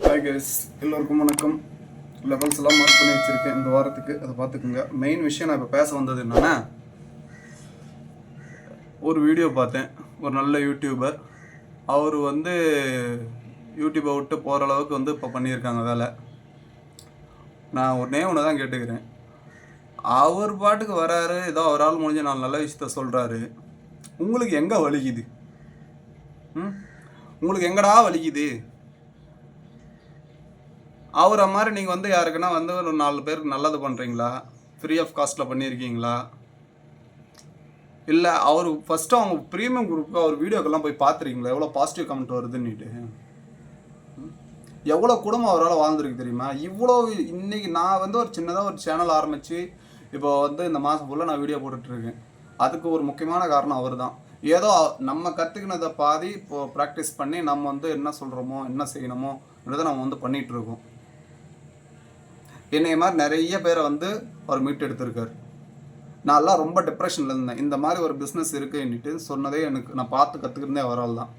Hi guys எல்லோருக்கும் வணக்கம். Levels எல்லாம் மார்க் பண்ணி வச்சுருக்கேன் இந்த வாரத்துக்கு. அதை பார்த்துக்குங்க. மெயின் விஷயம் நான் இப்போ பேச வந்தது என்னென்னா ஒரு வீடியோ பார்த்தேன். ஒரு நல்ல யூடியூபர் அவர் வந்து யூடியூப்பை விட்டு போகிற அளவுக்கு வந்து இப்போ பண்ணியிருக்காங்க வேலை. நான் ஒன்றே ஒன்று தான் கேட்டுக்கிறேன். அவர் பாட்டுக்கு வராரு. ஏதோ அவரால் முடிஞ்ச நாலு நல்ல விஷயத்த சொல்கிறாரு உங்களுக்கு எங்கே வலிக்குது? ம்? உங்களுக்கு எங்கடா வலிக்குது? அவரை மாதிரி நீங்கள் வந்து யாருக்குன்னா வந்து ஒரு நாலு பேருக்கு நல்லது பண்ணுறீங்களா ஃப்ரீ ஆஃப் காஸ்ட்டில் பண்ணியிருக்கீங்களா இல்லை அவர் ஃபஸ்ட்டு அவங்க ப்ரீமியம் குரூப்புக்கு அவர் வீடியோக்கெல்லாம் போய் பார்த்துருக்கீங்களா எவ்வளோ பாசிட்டிவ் கமெண்ட் வருதுன்னுட்டு. எவ்வளோ குடும்பம் அவரால் வாழ்ந்துருக்கு தெரியுமா? இவ்வளோ இன்றைக்கி நான் வந்து ஒரு சின்னதாக ஒரு சேனல் ஆரம்பித்து இப்போ வந்து இந்த மாதம் ஃபுல்லாக நான் வீடியோ போட்டுட்ருக்கேன். அதுக்கு ஒரு முக்கியமான காரணம் அவர் தான் ஏதோ நம்ம கற்றுக்கினதை பாதி இப்போ ப்ராக்டிஸ் பண்ணி நம்ம வந்து என்ன சொல்கிறோமோ என்ன செய்யணுமோன்றதை நம்ம வந்து பண்ணிகிட்டு இருக்கோம் என்னைய மாதிரி நிறைய பேரை வந்து அவர் மீட் எடுத்திருக்காரு. நான்லாம் ரொம்ப டிப்ரெஷனில் இருந்தேன். இந்த மாதிரி ஒரு பிஸ்னஸ் இருக்குன்னுட்டு சொன்னதே எனக்கு நான் பார்த்து கற்றுக்கிருந்தே அவரால் தான்.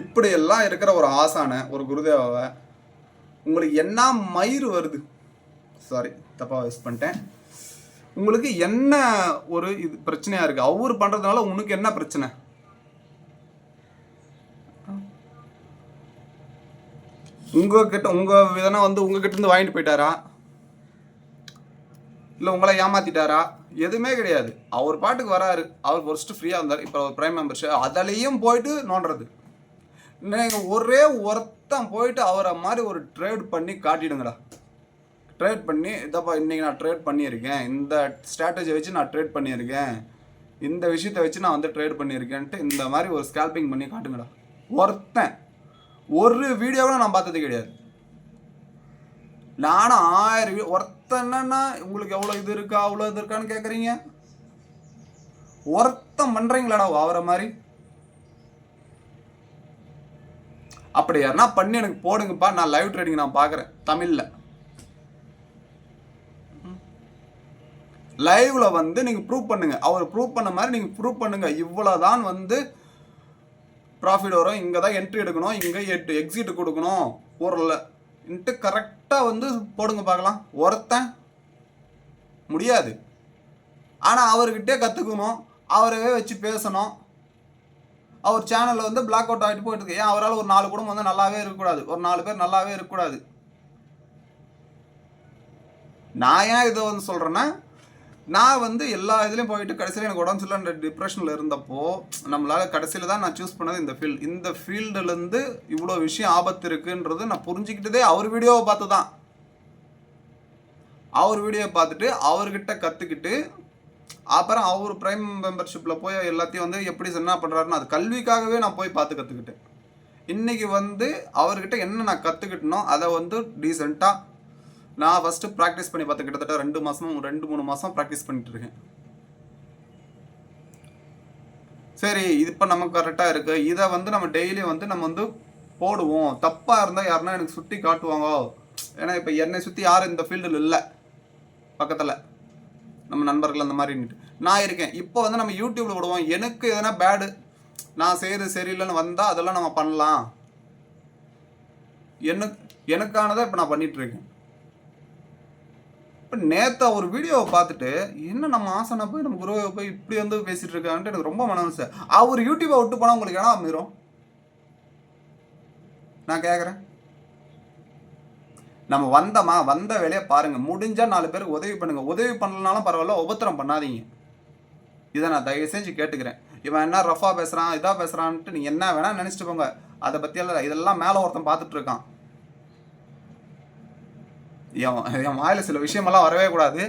இப்படியெல்லாம் இருக்கிற ஒரு ஆசானை ஒரு குருதேவாவை உங்களுக்கு என்ன மயிறு வருது? சாரி தப்பாக வேஸ்ட் பண்ணிட்டேன். உங்களுக்கு என்ன ஒரு இது பிரச்சனையாக இருக்குது அவர் பண்ணுறதுனால உனக்கு என்ன பிரச்சனை? உங்ககிட்ட உங்க விதனா வந்து உங்ககிட்ட இருந்து வாங்கிட்டு போயிட்டாரா? இல்லை உங்களை ஏமாத்திட்டாரா? எதுவுமே கிடையாது. அவர் பாட்டுக்கு வராரு. அவர் ஃபர்ஸ்ட் ஃப்ரீயாக இருந்தார். இப்போ அவர் ப்ரைம் மெம்பர்ஷிப் அதிலையும் போயிட்டு நோண்டுறது. நீங்கள் ஒரே ஒருத்தன் போயிட்டு அவரை மாதிரி ஒரு ட்ரேட் பண்ணி காட்டிடுங்கடா. ட்ரேட் பண்ணி இதப்பா இன்றைக்கி நான் ட்ரேட் பண்ணியிருக்கேன். இந்த ஸ்ட்ராட்டஜி வச்சு நான் ட்ரேட் பண்ணியிருக்கேன். இந்த விஷயத்தை வச்சு நான் வந்து ட்ரேட் பண்ணியிருக்கேன்ட்டு இந்த மாதிரி ஒரு ஸ்கேல்பிங் பண்ணி காட்டுங்கடா. ஒருத்தன். ஒரு வீடியோ கூட நான் பார்த்தது கிடையாது. நானும் ஆயிரம் ஒருத்தன் என்னன்னா உங்களுக்கு எவ்வளோ இது இருக்கா? அவ்வளோ இது இருக்கான்னு கேட்குறீங்க ஒருத்தன் பண்ணுறீங்களாடா வாவற மாதிரி. அப்படி யாருன்னா பண்ணி எனக்கு போடுங்கப்பா நான் லைவ் ட்ரேடிங் நான் பார்க்குறேன் தமிழில். லைவ்ல வந்து நீங்க ப்ரூவ் பண்ணுங்க. அவர் ப்ரூவ் பண்ண மாதிரி நீங்க ப்ரூவ் பண்ணுங்க. இவ்வளவுதான் வந்து ப்ராஃபிட் வரும். இங்கே தான் என்ட்ரி எடுக்கணும். இங்கே எட்டு எக்ஸிட் கொடுக்கணும். ஊரில் இன்ட்டு கரெக்டாக வந்து போடுங்க பார்க்கலாம். ஒருத்தன் முடியாது. ஆனால் அவர்கிட்டே கற்றுக்கணும் அவரவே வச்சு பேசணும். அவர் சேனலில் வந்து பிளாக் அவுட் ஆகிட்டு போயிட்டு இருக்கு. ஏன்? அவரால் ஒரு நாலு குடும்பம் வந்து நல்லாவே இருக்கக்கூடாது. ஒரு நாலு பேர் நல்லாவே இருக்கக்கூடாது. நான் ஏன் இதை வந்து சொல்கிறேன்னா நான் வந்து எல்லா இதுலேயும் போயிட்டு கடைசியில் எனக்கு உடம்பு சரியில்லை டிப்ரெஷனில் இருந்தப்போ நம்மளால் கடைசியில் தான் நான் சூஸ் பண்ணது இந்த ஃபீல்டு இந்த ஃபீல்டுலேருந்து இவ்வளோ விஷயம் ஆபத்து இருக்குன்றது நான் புரிஞ்சுக்கிட்டதே அவர் வீடியோவை பார்த்து தான் அவர் வீடியோவை பார்த்துட்டு அவர்கிட்ட கற்றுக்கிட்டு அப்புறம் அவர் ப்ரைம் மெம்பர்ஷிப்பில் போய் எல்லாத்தையும் வந்து எப்படி என்ன பண்ணுறாருன்னு அது கல்விக்காகவே நான் போய் பார்த்து கற்றுக்கிட்டேன் இன்றைக்கி வந்து அவர்கிட்ட என்ன நான் கற்றுக்கிட்டனோ அதை வந்து டீசெண்டாக நான் ஃபஸ்ட்டு ப்ராக்டிஸ் பண்ணி பார்த்து கிட்டத்தட்ட ரெண்டு மாதமும் ரெண்டு மூணு மாதம் ப்ராக்டிஸ் பண்ணிட்டு இருக்கேன். சரி இது இப்போ நமக்கு கரெக்டாக இருக்குது இதை வந்து நம்ம டெய்லி வந்து நம்ம வந்து போடுவோம். தப்பாக இருந்தால் யாருன்னா எனக்கு சுற்றி காட்டுவாங்க. ஏன்னா இப்போ என்னை சுற்றி யாரும் இந்த ஃபீல்டில் இல்லை. பக்கத்தில். நம்ம நண்பர்கள் அந்த மாதிரி நான் இருக்கேன். இப்போ வந்து நம்ம யூடியூப்பில் விடுவோம் எனக்கு எதனா பேடு நான் செய்கிறது சரியில்லைன்னு வந்தால் அதெல்லாம் நம்ம பண்ணலாம். எனக்கு எனக்கானதை இப்போ நான் பண்ணிட்டு இருக்கேன். இப்போ நேற்று ஒரு வீடியோவை பார்த்துட்டு என்ன நம்ம ஆசனை போய் நம்ம குருவை போய் இப்படி வந்து பேசிட்டு இருக்கான்ட்டு எனக்கு ரொம்ப மனசு அவர் யூடியூப்பை விட்டு போனால் உங்களுக்கு ஏன்னா அமைரும்? நான் கேட்குறேன் நம்ம வந்தோமா? வந்த வேலையை பாருங்கள் முடிஞ்சால் நாலு பேருக்கு உதவி பண்ணுங்கள் உதவி பண்ணலனாலும் பரவாயில்ல உபத்திரம் பண்ணாதீங்க. இதை நான் தயவு செஞ்சு கேட்டுக்கிறேன். இவன் என்ன ரஃபா பேசுகிறான் இதாக பேசுகிறான்ட்டு நீங்கள் என்ன வேணால் நினச்சிட்டு போங்க. அதை பற்றியெல்லாம் இதெல்லாம் மேலே ஒருத்தன் பார்த்துட்டு இருக்கான். என் என் வாயில் சில விஷயமெல்லாம் வரவே கூடாது.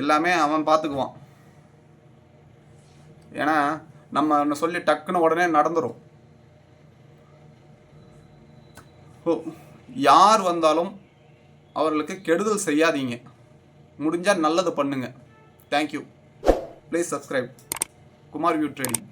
எல்லாமே அவன் பார்த்துக்குவான் ஏன்னா நம்ம ஒன்று சொல்லி டக்குன்னு உடனே நடந்துடும் ஓ யார் வந்தாலும் அவர்களுக்கு கெடுதல் செய்யாதீங்க. முடிஞ்சால் நல்லது பண்ணுங்கள் thank you please subscribe Kumar view trading